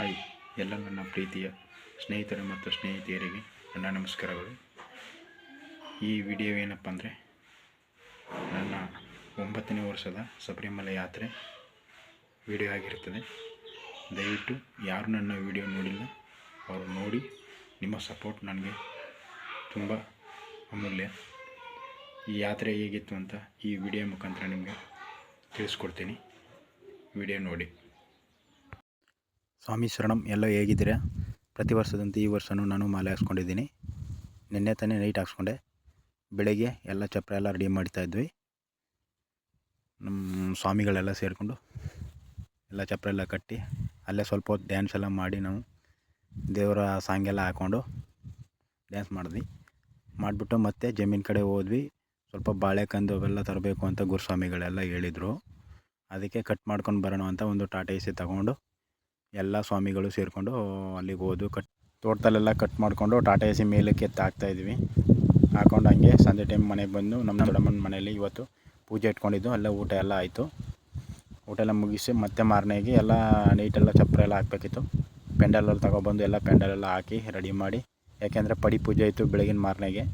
Hi, ಎಲ್ಲ ನನ್ನ ಪ್ರೀತಿಯ ಸ್ನೇಹಿತರು ಮತ್ತು ಸ್ನೇಹಿತೆಯರಿಗೆ ನನ್ನ ನಮಸ್ಕಾರಗಳು. ಈ ವಿಡಿಯೋ ಏನಪ್ಪ ಅಂದರೆ, ನನ್ನ ಒಂಬತ್ತನೇ ವರ್ಷದ ಶಬರಿಮಲೆ ಯಾತ್ರೆ ವಿಡಿಯೋ ಆಗಿರುತ್ತದೆ. ದಯವಿಟ್ಟು ಯಾರು ನನ್ನ ವಿಡಿಯೋ ನೋಡಿಲ್ಲ, ಅವರು ನೋಡಿ, ನಿಮ್ಮ ಸಪೋರ್ಟ್ ನನಗೆ ತುಂಬ ಅಮೂಲ್ಯ. ಈ ಯಾತ್ರೆ ಹೇಗಿತ್ತು ಅಂತ ಈ ವಿಡಿಯೋ ಮುಖಾಂತರ ನಿಮಗೆ ತಿಳಿಸ್ಕೊಡ್ತೀನಿ. ವಿಡಿಯೋ ನೋಡಿ. ಸ್ವಾಮಿ ಶರಣಂ, ಎಲ್ಲ ಹೇಗಿದ್ದೀರಾ? ಪ್ರತಿ ವರ್ಷದಂತೆ ಈ ವರ್ಷವೂ ನಾನು ಮಾಲೆ ಹಾಕ್ಸ್ಕೊಂಡಿದ್ದೀನಿ ನಿನ್ನೆ ತಾನೇ ನೈಟ್ ಹಾಕ್ಸ್ಕೊಂಡೆ ಬೆಳಗ್ಗೆ ಎಲ್ಲ ಚಪ್ರ ಎಲ್ಲ ರೆಡಿ ಮಾಡ್ತಾ ಇದ್ವಿ. ನಮ್ಮ ಸ್ವಾಮಿಗಳೆಲ್ಲ ಸೇರಿಕೊಂಡು ಎಲ್ಲ ಚಪ್ರ ಎಲ್ಲ ಕಟ್ಟಿ, ಅಲ್ಲೇ ಸ್ವಲ್ಪ ಹೊತ್ತು ಡ್ಯಾನ್ಸ್ ಎಲ್ಲ ಮಾಡಿ ನಾವು ದೇವರ ಸಾಂಗ್ ಎಲ್ಲ ಹಾಕ್ಕೊಂಡು ಡ್ಯಾನ್ಸ್ ಮಾಡಿದ್ವಿ. ಮಾಡಿಬಿಟ್ಟು ಮತ್ತೆ ಜಮೀನು ಕಡೆ ಹೋದ್ವಿ. ಸ್ವಲ್ಪ ಬಾಳೆಕಂದು ಅವೆಲ್ಲ ತರಬೇಕು ಅಂತ ಗುರುಸ್ವಾಮಿಗಳೆಲ್ಲ ಹೇಳಿದರು. ಅದಕ್ಕೆ ಕಟ್ ಮಾಡ್ಕೊಂಡು ಬರೋಣ ಅಂತ ಒಂದು ಟಾಟಾ ಎ ಸಿ ತಗೊಂಡು ಎಲ್ಲ ಸ್ವಾಮಿಗಳು ಸೇರಿಕೊಂಡು ಅಲ್ಲಿಗೆ ಹೋದು ಕಟ್ ತೋಟದಲ್ಲೆಲ್ಲ ಕಟ್ ಮಾಡಿಕೊಂಡು ಟಾಟಾ ಎಸಿ ಮೇಲಕ್ಕೆ ಹಾಕ್ತಾ ಹಾಕ್ತಾಯಿದ್ವಿ ಹಾಕೊಂಡು ಹಂಗೆ ಸಂಜೆ ಟೈಮ್ ಮನೆಗೆ ಬಂದು ನಮ್ಮ ದೊಡ್ಡಮ್ಮನ ಮನೆಯಲ್ಲಿ ಇವತ್ತು ಪೂಜೆ ಇಟ್ಕೊಂಡಿದ್ದು ಎಲ್ಲ ಊಟ ಎಲ್ಲ ಆಯಿತು. ಊಟ ಎಲ್ಲ ಮುಗಿಸಿ ಮತ್ತೆ ಮಾರನೆಗೆ ಎಲ್ಲ ನೈಟೆಲ್ಲ ಚಪ್ಪರ ಎಲ್ಲ ಹಾಕಬೇಕಿತ್ತು. ಪೆಂಡಲಲ್ಲಿ ತಗೊಬಂದು ಎಲ್ಲ ಪೆಂಡಲೆಲ್ಲ ಹಾಕಿ ರೆಡಿ ಮಾಡಿ. ಯಾಕೆಂದರೆ ಪಡಿ ಪೂಜೆ ಇತ್ತು ಬೆಳಗಿನ ಮಾರನೆಗೆ.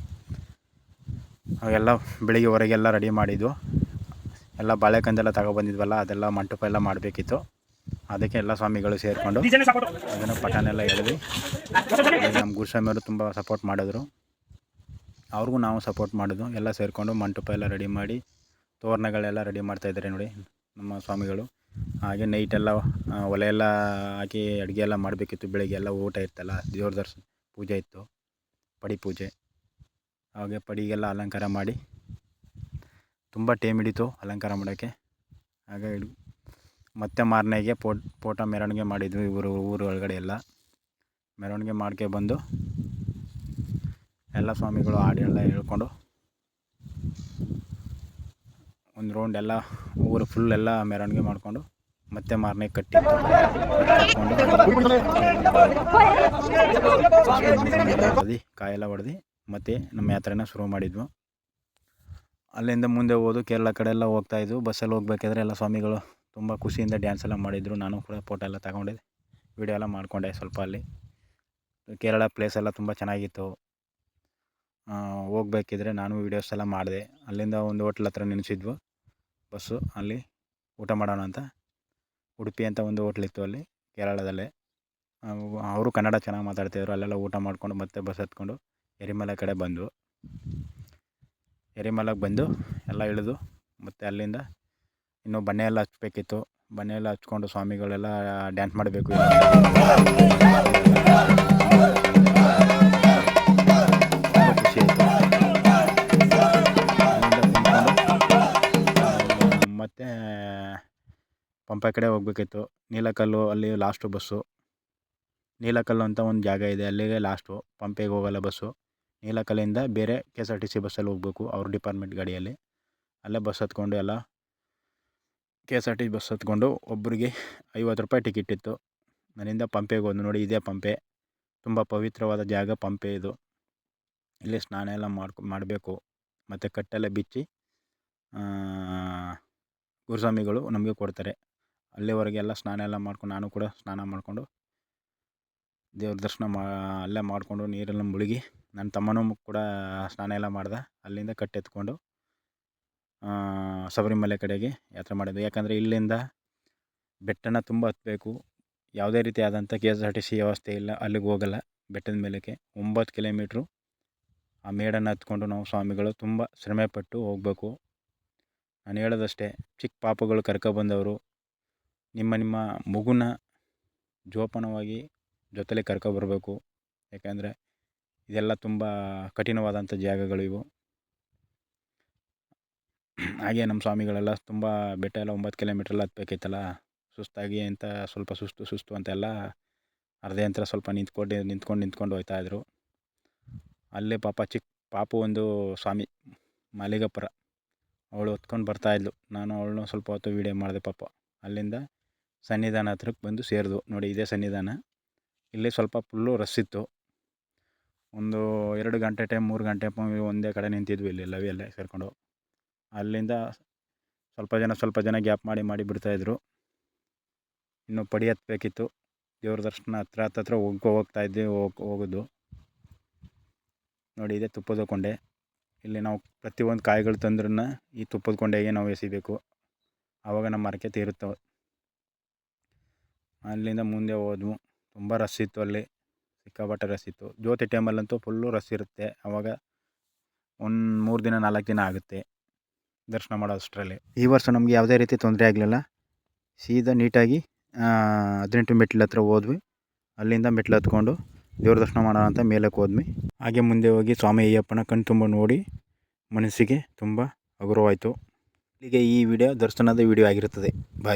ಅವೆಲ್ಲ ಬೆಳಿಗ್ಗೆವರೆಗೆಲ್ಲ ರೆಡಿ ಮಾಡಿದ್ದು. ಎಲ್ಲ ಬಾಳೆಕಂದೆಲ್ಲ ತಗೊಬಂದಿದ್ವಲ್ಲ ಅದೆಲ್ಲ ಮಂಟಪ ಎಲ್ಲ ಮಾಡಬೇಕಿತ್ತು. ಅದಕ್ಕೆ ಎಲ್ಲ ಸ್ವಾಮಿಗಳು ಸೇರಿಕೊಂಡು ಅದನ್ನು ಪಠಾನೆಲ್ಲ ಹೇಳಿದ್ವಿ ನಮ್ಮ ಗುರುಸ್ವಾಮಿಯವರು ತುಂಬ ಸಪೋರ್ಟ್ ಮಾಡಿದ್ರು. ಅವ್ರಿಗೂ ನಾವು ಸಪೋರ್ಟ್ ಮಾಡಿದ್ವು ಎಲ್ಲ ಸೇರಿಕೊಂಡು ಮಂಟಪ ಎಲ್ಲ ರೆಡಿ ಮಾಡಿ ತೋರಣಗಳೆಲ್ಲ ರೆಡಿ ಮಾಡ್ತಾಯಿದ್ದಾರೆ ನೋಡಿ ನಮ್ಮ ಸ್ವಾಮಿಗಳು. ಹಾಗೆ ನೈಟೆಲ್ಲ ಎಲ್ಲ ಒಲೆ ಎಲ್ಲ ಹಾಕಿ ಅಡುಗೆ ಎಲ್ಲ ಮಾಡಬೇಕಿತ್ತು. ಬೆಳಿಗ್ಗೆ ಎಲ್ಲ ಊಟ ಇತ್ತಲ್ಲ ದೇವ್ರ ದರ್ಶನ ಪೂಜೆ ಇತ್ತು ಪಡಿ ಪೂಜೆ. ಹಾಗೆ ಪಡಿಗೆಲ್ಲ ಅಲಂಕಾರ ಮಾಡಿ ತುಂಬ ಟೈಮ್ ಹಿಡಿತು ಅಲಂಕಾರ ಮಾಡೋಕ್ಕೆ. ಹಾಗೆ ಹಿಡ್ ಮತ್ತೆ ಮಾರನೆಗೆ ಪೋಟ್ ಫೋಟೋ ಮೆರವಣಿಗೆ ಮಾಡಿದ್ವಿ ಇವರು ಊರು ಒಳಗಡೆ ಎಲ್ಲ. ಮೆರವಣಿಗೆ ಮಾಡ್ಕೆ ಬಂದು ಎಲ್ಲ ಸ್ವಾಮಿಗಳು ಹಾಡು ಎಲ್ಲ ಹೇಳ್ಕೊಂಡು ಒಂದು ರೌಂಡ್ ಎಲ್ಲ ಊರು ಫುಲ್ ಎಲ್ಲ ಮೆರವಣಿಗೆ ಮಾಡಿಕೊಂಡು ಮತ್ತೆ ಮಾರನೇ ಕಟ್ಟಿ ಹೊಡೆದು ಕಾಯೆಲ್ಲ ಹೊಡೆದು ಮತ್ತೆ ನಮ್ಮ ಯಾತ್ರೆನ ಶುರು ಮಾಡಿದ್ವು. ಅಲ್ಲಿಂದ ಮುಂದೆ ಹೋದು ಕೇರಳ ಕಡೆ ಎಲ್ಲ ಹೋಗ್ತಾಯಿದ್ವು ಬಸ್ಸಲ್ಲಿ ಹೋಗ್ಬೇಕಾದ್ರೆ ಎಲ್ಲ ಸ್ವಾಮಿಗಳು ತುಂಬ ಖುಷಿಯಿಂದ ಡ್ಯಾನ್ಸ್ ಎಲ್ಲ ಮಾಡಿದರು. ನಾನು ಕೂಡ ಫೋಟೋ ಎಲ್ಲ ತಗೊಂಡೆ ವಿಡಿಯೋ ಎಲ್ಲ ಮಾಡಿಕೊಂಡೆ ಸ್ವಲ್ಪ ಅಲ್ಲಿ ಕೇರಳ ಪ್ಲೇಸ್ ಎಲ್ಲ ತುಂಬ ಚೆನ್ನಾಗಿತ್ತು. ಹೋಗ್ಬೇಕಿದ್ರೆ ನಾನು ವೀಡಿಯೋಸ್ ಎಲ್ಲ ಮಾಡಿದೆ. ಅಲ್ಲಿಂದ ಒಂದು ಹೋಟ್ಲ್ ಹತ್ರ ನೆನೆಸಿದ್ವು. ಬಸ್ಸು. ಅಲ್ಲಿ ಊಟ ಮಾಡೋಣ ಅಂತ. ಉಡುಪಿ ಅಂತ ಒಂದು ಹೋಟ್ಲಿತ್ತು ಅಲ್ಲಿ, ಕೇರಳದಲ್ಲೇ. ಅವರು ಕನ್ನಡ ಚೆನ್ನಾಗಿ ಮಾತಾಡ್ತಿದ್ರು. ಅಲ್ಲೆಲ್ಲ ಊಟ ಮಾಡಿಕೊಂಡು ಮತ್ತೆ ಬಸ್ ಹತ್ಕೊಂಡು ಎರಿಮಲೆ ಕಡೆ ಬಂದು ಎರಿಮಲೆಗೆ ಬಂದು ಎಲ್ಲ ಇಳಿದು ಮತ್ತು ಅಲ್ಲಿಂದ ಇನ್ನು ಬನ್ನೆ ಎಲ್ಲ ಹಚ್ಬೇಕಿತ್ತು. ಬನ್ನೆ ಎಲ್ಲ ಹಚ್ಕೊಂಡು ಸ್ವಾಮಿಗಳೆಲ್ಲ ಡ್ಯಾನ್ಸ್ ಮಾಡಬೇಕು ಆಯಿತು. ಮತ್ತು ಪಂಪ ಕಡೆ ಹೋಗ್ಬೇಕಿತ್ತು. ನೀಲಕಲ್ಲು, ಅಲ್ಲಿ ಲಾಸ್ಟು ಬಸ್ಸು ನೀಲಕಲ್ಲು ಅಂತ ಒಂದು ಜಾಗ ಇದೆ, ಅಲ್ಲಿಗೆ ಲಾಸ್ಟು ಪಂಪೆಗೆ ಹೋಗಲ್ಲ ಬಸ್ಸು ನೀಲಕಲ್ಲಿಂದ ಬೇರೆ K S R T C ಬಸ್ಸಲ್ಲಿ ಹೋಗ್ಬೇಕು, ಅವ್ರ ಡಿಪಾರ್ಟ್ಮೆಂಟ್ ಗಾಡಿಯಲ್ಲಿ. ಅಲ್ಲೇ ಬಸ್ ಹತ್ಕೊಂಡು ಎಲ್ಲ K S R T bus ಹತ್ಕೊಂಡು ಒಬ್ಬರಿಗೆ ಐವತ್ತು ರೂಪಾಯಿ ಟಿಕೆಟ್ ಇತ್ತು. ನನ್ನಿಂದ ಪಂಪೆಗೆ ಒಂದು ನೋಡಿ, ಇದೇ ಪಂಪೆ. ತುಂಬ ಪವಿತ್ರವಾದ ಜಾಗ ಪಂಪೆ ಇದು. ಇಲ್ಲಿ ಸ್ನಾನ ಎಲ್ಲ ಮಾಡ್ಕೊ, ಮಾಡಬೇಕು. ಮತ್ತು ಕಟ್ಟೆಲ್ಲ ಬಿಚ್ಚಿ ಗುರುಸ್ವಾಮಿಗಳು ನಮಗೆ ಕೊಡ್ತಾರೆ. ಅಲ್ಲಿವರೆಗೆ ಎಲ್ಲ ಸ್ನಾನ ಎಲ್ಲ ಮಾಡ್ಕೊಂಡು, ನಾನು ಕೂಡ ಸ್ನಾನ ಮಾಡಿಕೊಂಡು, ದೇವ್ರ ದರ್ಶನ ಮಾ, ಅಲ್ಲೇ ಮಾಡಿಕೊಂಡು ನೀರೆಲ್ಲ ಮುಳುಗಿ, ನನ್ನ ತಮ್ಮನೂ ಕೂಡ ಸ್ನಾನ ಎಲ್ಲ ಮಾಡ್ದೆ. ಅಲ್ಲಿಂದ ಕಟ್ಟೆತ್ಕೊಂಡು ಶಬರಿಮಲೆ ಕಡೆಗೆ ಯಾತ್ರೆ ಮಾಡಿದ್ದು. ಯಾಕಂದರೆ ಇಲ್ಲಿಂದ ಬೆಟ್ಟನ ತುಂಬ ಹತ್ತಬೇಕು ಯಾವುದೇ ರೀತಿಯಾದಂಥ K S R T C ವ್ಯವಸ್ಥೆ ಇಲ್ಲ. ಅಲ್ಲಿಗೆ ಹೋಗಲ್ಲ. ಬೆಟ್ಟದ ಮೇಲಕ್ಕೆ ಒಂಬತ್ತು ಕಿಲೋಮೀಟ್ರು ಆ ಮೇಡನ್ನು ಹತ್ಕೊಂಡು ನಾವು ಸ್ವಾಮಿಗಳು ತುಂಬ ಶ್ರಮೆಪಟ್ಟು ಹೋಗಬೇಕು. ನಾನು ಹೇಳೋದಷ್ಟೇ, ಚಿಕ್ಕ ಪಾಪಗಳು ಕರ್ಕೊಬಂದವರು ನಿಮ್ಮ ನಿಮ್ಮ ಮಗುನ ಜೋಪಾನವಾಗಿ ಜೊತೆಲೆ ಕರ್ಕೊಬರ್ಬೇಕು ಯಾಕೆಂದರೆ ಇದೆಲ್ಲ ತುಂಬ ಕಠಿಣವಾದಂಥ ಜಾಗಗಳು ಇವು ಹಾಗೆ ನಮ್ಮ ಸ್ವಾಮಿಗಳೆಲ್ಲ ತುಂಬ ಬೆಟ್ಟ ಎಲ್ಲ ಒಂಬತ್ತು ಕಿಲೋಮೀಟ್ರೆಲ್ಲ ಹತ್ಬೇಕಿತ್ತಲ್ಲ, ಸುಸ್ತಾಗಿ ಅಂತ ಸ್ವಲ್ಪ ಸುಸ್ತು ಸುಸ್ತು ಅಂತೆಲ್ಲ ಅರ್ಧ ಯಂತ್ರ ಸ್ವಲ್ಪ ನಿಂತ್ಕೊಂಡು ನಿಂತ್ಕೊಂಡು ನಿಂತ್ಕೊಂಡು ಹೋಗ್ತಾಯಿದ್ರು ಅಲ್ಲೇ ಪಾಪ ಚಿಕ್ಕ ಪಾಪು ಒಂದು ಸ್ವಾಮಿ ಮಾಲಿಗಪುರ ಅವಳು ಹೊತ್ಕೊಂಡು ಬರ್ತಾಯಿದ್ಲು ನಾನು ಅವಳನ್ನ ಸ್ವಲ್ಪ ಹೊತ್ತು ವೀಡಿಯೋ ಮಾಡಿದೆ ಪಾಪ. ಅಲ್ಲಿಂದ ಸನ್ನಿಧಾನ ಹತ್ರಕ್ಕೆ ಬಂದು ಸೇರಿದ್ವು ನೋಡಿ, ಇದೇ ಸನ್ನಿಧಾನ. ಇಲ್ಲಿ ಸ್ವಲ್ಪ ಫುಲ್ಲು ರಶ್ ಇತ್ತು. ಒಂದು ಎರಡು ಗಂಟೆ ಟೈಮ್ ಮೂರು ಗಂಟೆ ಟೈಮ್ ಒಂದೇ ಕಡೆ ನಿಂತಿದ್ವಿ ಇಲ್ಲಿ ಲವಿಯಲ್ಲೇ ಸೇರಿಕೊಂಡು. ಅಲ್ಲಿಂದ ಸ್ವಲ್ಪ ಜನ ಸ್ವಲ್ಪ ಜನ ಗ್ಯಾಪ್ ಮಾಡಿ ಮಾಡಿ ಬಿಡ್ತಾಯಿದ್ರು ಇನ್ನು ಪಡಿ ಹತ್ತಬೇಕಿತ್ತು ದೇವ್ರ ದರ್ಶನ ಹತ್ರ ಹತ್ರ ಹೋಗ್ಕೊ ಹೋಗ್ತಾ ಇದ್ವಿ, ಹೋಗ್, ಹೋಗೋದು. ನೋಡಿ ಇದೆ ತುಪ್ಪದ ಕೊಂಡೆ. ಇಲ್ಲಿ ನಾವು ಪ್ರತಿಯೊಂದು ಕಾಯಿಗಳು ತಂದ್ರೂ ಈ ತುಪ್ಪದ ಕೊಂಡೆಗೆ ನಾವು ಎಸಿಬೇಕು. ಆವಾಗ ನಮ್ಮ ಮಾರ್ಕೆಟ್ ತೀರುತ್ತವೆ. ಅಲ್ಲಿಂದ ಮುಂದೆ ಹೋದ್ವು. ತುಂಬ ರಶ್ ಇತ್ತು ಅಲ್ಲಿ. ಸಿಕ್ಕಾಪಟ್ಟೆ ರಶ್ ಇತ್ತು. ಜ್ಯೋತಿ ಟೈಮಲ್ಲಂತೂ ಫುಲ್ಲು ರಶ್ ಇರುತ್ತೆ. ಆವಾಗ ಒಂದು ಮೂರು ದಿನ, ನಾಲ್ಕು ದಿನ ಆಗುತ್ತೆ. ದರ್ಶನ ಮಾಡೋ ಅಷ್ಟರಲ್ಲಿ. ಈ ವರ್ಷ ನಮಗೆ ಯಾವುದೇ ರೀತಿ ತೊಂದರೆ ಆಗಲಿಲ್ಲ. ಸೀದಾ ನೀಟಾಗಿ ಹದಿನೆಂಟು ಮೆಟ್ಲ ಹತ್ರ ಹೋದ್ವಿ. ಅಲ್ಲಿಂದ ಮೆಟ್ಲು ಹತ್ಕೊಂಡು ದೇವ್ರ ದರ್ಶನ ಮಾಡೋಣ ಅಂತ ಮೇಲಕ್ಕೆ ಹೋದ್ವಿ. ಹಾಗೆ ಮುಂದೆ ಹೋಗಿ ಸ್ವಾಮಿ ಅಯ್ಯಪ್ಪನ ಕಣ್ ತುಂಬ ನೋಡಿ ಮನಸ್ಸಿಗೆ ತುಂಬ ಹಗುರವಾಯಿತು. ಇಲ್ಲಿಗೆ ಈ ವಿಡಿಯೋ ದರ್ಶನದ ವಿಡಿಯೋ ಆಗಿರುತ್ತದೆ. ಬಾಯ್.